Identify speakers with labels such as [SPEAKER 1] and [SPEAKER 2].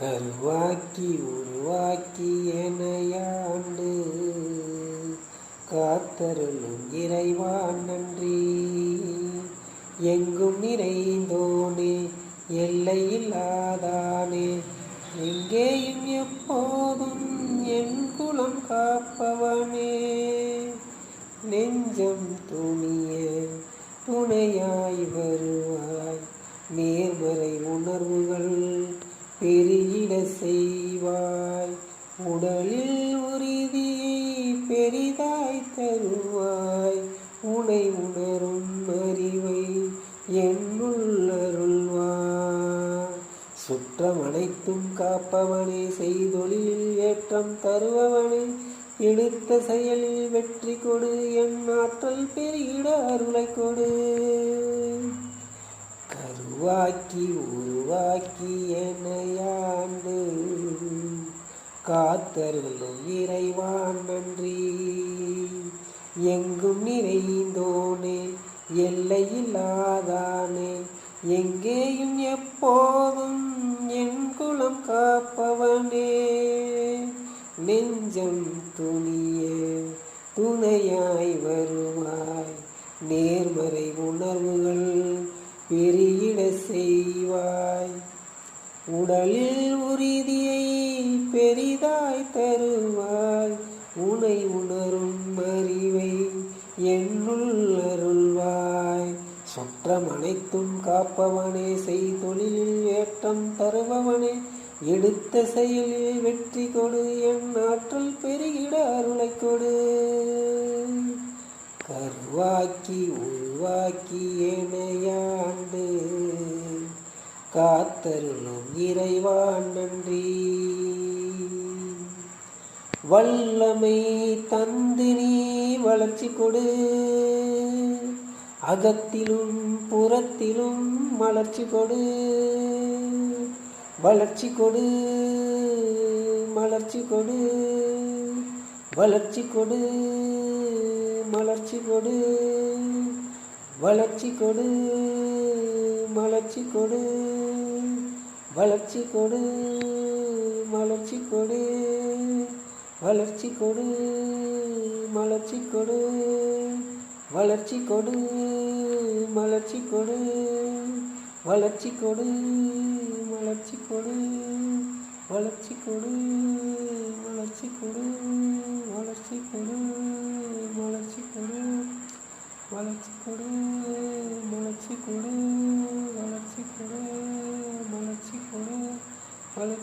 [SPEAKER 1] கருவாக்கி உருவாக்கி எனையாண்டு காத்தருளும் இறைவான் நன்றி. எங்கும் நிறைந்தோனே எல்லையில்லாதானே. எங்கேயும் எப்போதும் என் குலம் காப்பவனே. நெஞ்சம் துணிய துணையாய் வருவாய். நேர்மறை உணர்வுகள் செய்வாய். உடலில் உறுதியை பெரிதாய் தருவாய். உனை உணரும் அறிவை என்னுள்ளருள்வாய் சுற்றம் அனைத்தும் காப்பவனே செய்தொழில் ஏற்றம் தருபவனே எடுத்த செயலில் வெற்றி கொடு என் ஆற்றல் பெருகிட அருளை கொடு. உருவாக்கி உருவாக்கி என்னையாண்டு காத்தருளும் இறைவான் நன்றி. எங்கும் நிறைந்தோனே எல்லையில்லாதானே. எங்கேயும் எப்போதும் என் குலம் காப்பவனே. நெஞ்சம் துணிய துணையாய் வருவாய். நேர்மறை உணர்வு உடலில் உறுதியை பெரிதாய் தருவாய். உனை உணரும் அறிவை என்னுள் அருள்வாய். சுற்றம் அனைத்தும் காப்பவனே செய்தொழிலில் ஏற்றம் தருபவனே. எடுத்த செயலில் வெற்றி கொடு என் ஆற்றல் பெருகிட அருளை கொடு. கருவாக்கி உருவாக்கி ஏனையாண்டு காத்தருளும் இறைவான் நன்றி. வல்லமை தந்து நீ வளர்ச்சி கொடு. அகத்திலும் புறத்திலும் மலர்ச்சி கொடு. வளர்ச்சி கொடு மலர்ச்சி கொடு. வளர்ச்சி கொடு மலர்ச்சி கொடு. வளர்ச்சி கொடு. மலர்ச்சி கொடு வளர்ச்சி கொடு மலர்ச்சி கொடு வளர்ச்சி கொடு மலர்ச்சி கொடு வளர்ச்சி கொடு மலர்ச்சி கொடு வளர்ச்சி கொடு மலர்ச்சி கொடு வளர்ச்சி கொடு வளர்ச்சி கொடு வளர்ச்சி கொடு வளர்ச்சி கொடு வளர்ச்சி கொடு. Valeu.